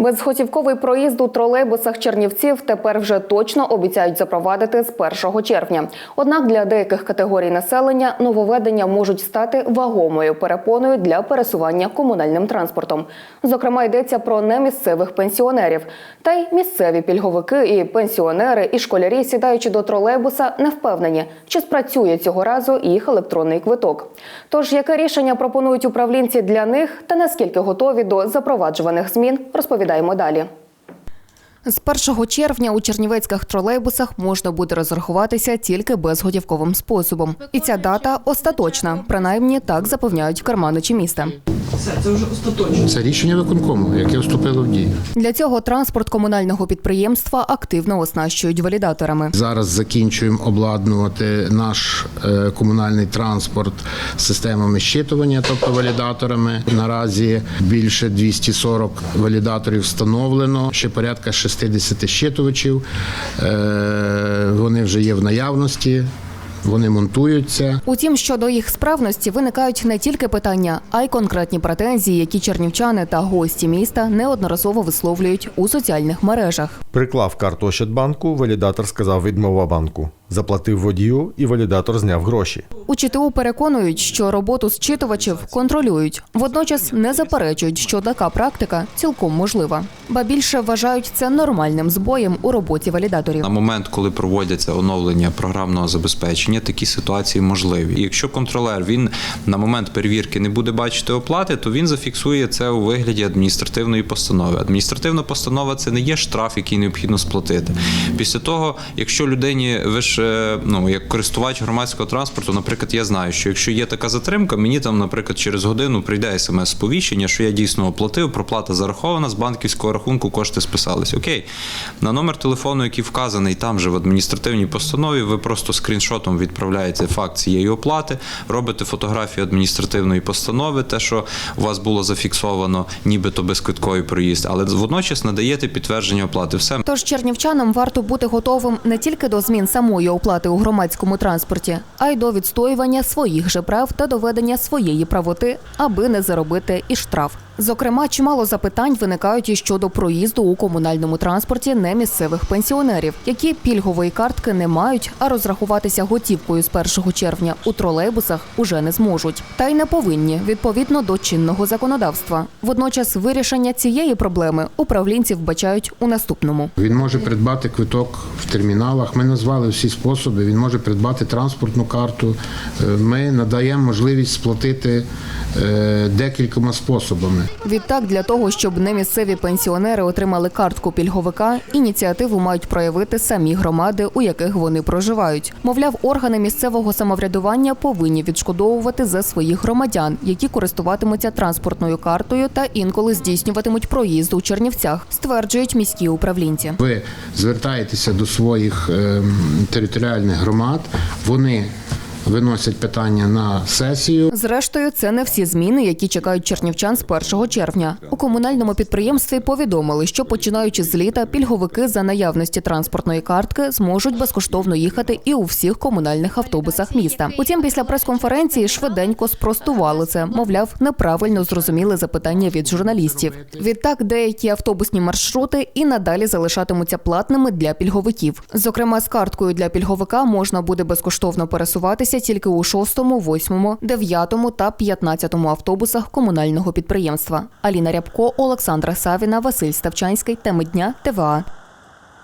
Безготівковий проїзд у тролейбусах Чернівців тепер вже точно обіцяють запровадити з 1 червня. Однак для деяких категорій населення нововведення можуть стати вагомою перепоною для пересування комунальним транспортом. Зокрема, йдеться про немісцевих пенсіонерів. Та й місцеві пільговики і пенсіонери, і школярі, сідаючи до тролейбуса, не впевнені, чи спрацює цього разу їх електронний квиток. Тож, яке рішення пропонують управлінці для них та наскільки готові до запроваджуваних змін, розповідаємо далі. З 1 червня у чернівецьких тролейбусах можна буде розрахуватися тільки безготівковим способом. І ця дата остаточна, принаймні так запевняють карманичі міста. Все, це вже остаточно. Це рішення виконкому, яке вступило в дію. Для цього транспорт комунального підприємства активно оснащують валідаторами. Зараз закінчуємо обладнувати наш е, комунальний транспорт системами щитування, тобто валідаторами. Наразі більше 240 валідаторів встановлено. Ще порядка 60 щитувачів. Е, Вони вже є в наявності. Вони монтуються. Утім, щодо їх справності виникають не тільки питання, а й конкретні претензії, які чернівчани та гості міста неодноразово висловлюють у соціальних мережах. Приклав карту Ощадбанку, валідатор сказав відмова банку. Заплатив водію, і валідатор зняв гроші. У ЧТУ переконують, що роботу зчитувачів контролюють. Водночас не заперечують, що така практика цілком можлива. Ба більше вважають це нормальним збоєм у роботі валідаторів. На момент, коли проводяться оновлення програмного забезпечення, такі ситуації можливі. І якщо контролер він на момент перевірки не буде бачити оплати, то він зафіксує це у вигляді адміністративної постанови. Адміністративна постанова це не є штраф, який необхідно сплатити. Після того, якщо людині ви ж е, ну як користувач громадського транспорту, наприклад, я знаю, що якщо є така затримка, мені там, наприклад, через годину прийде смс-сповіщення, що я дійсно оплатив, проплата зарахована з банківського рахунку, кошти списались. Окей, на номер телефону, який вказаний там же в адміністративній постанові, ви просто скріншотом відправляєте факт цієї оплати, робите фотографію адміністративної постанови, те, що у вас було зафіксовано, нібито безквитковий проїзд, але водночас надаєте підтвердження оплати. Все Тож чернівчанам варто бути готовим не тільки до змін самої оплати у громадському транспорті, а й до відстоювання своїх же прав та доведення своєї правоти, аби не заробити і штраф. Зокрема, чимало запитань виникають і щодо проїзду у комунальному транспорті немісцевих пенсіонерів, які пільгової картки не мають, а розрахуватися готівкою з 1 червня у тролейбусах уже не зможуть. Та й не повинні відповідно до чинного законодавства. Водночас вирішення цієї проблеми управлінці вбачають у наступному. Він може придбати квиток в терміналах. Ми назвали всі способи. Він може придбати транспортну карту. Е, Ми надаємо можливість сплатити декількома способами. Відтак, для того, щоб немісцеві пенсіонери отримали картку пільговика, ініціативу мають проявити самі громади, у яких вони проживають. Мовляв, органи місцевого самоврядування повинні відшкодовувати за своїх громадян, які користуватимуться транспортною картою та інколи здійснюватимуть проїзд у Чернівцях, стверджують міські управлінці. Ви звертаєтеся до своїх е, територіальних громад. Вони виносять питання на сесію. Зрештою, це не всі зміни, які чекають чернівчан з 1 червня. У комунальному підприємстві повідомили, що починаючи з літа, пільговики за наявності транспортної картки зможуть безкоштовно їхати і у всіх комунальних автобусах міста. Утім, після прес-конференції швиденько спростували це. Мовляв, неправильно зрозуміли запитання від журналістів. Відтак, деякі автобусні маршрути і надалі залишатимуться платними для пільговиків. Зокрема, з карткою для пільговика можна буде безкоштовно пересуватися тільки у 6, 8, 9 та 15 автобусах комунального підприємства. Аліна Рябко, Олександра Савіна, Василь Ставчанський. Теми дня ТВА.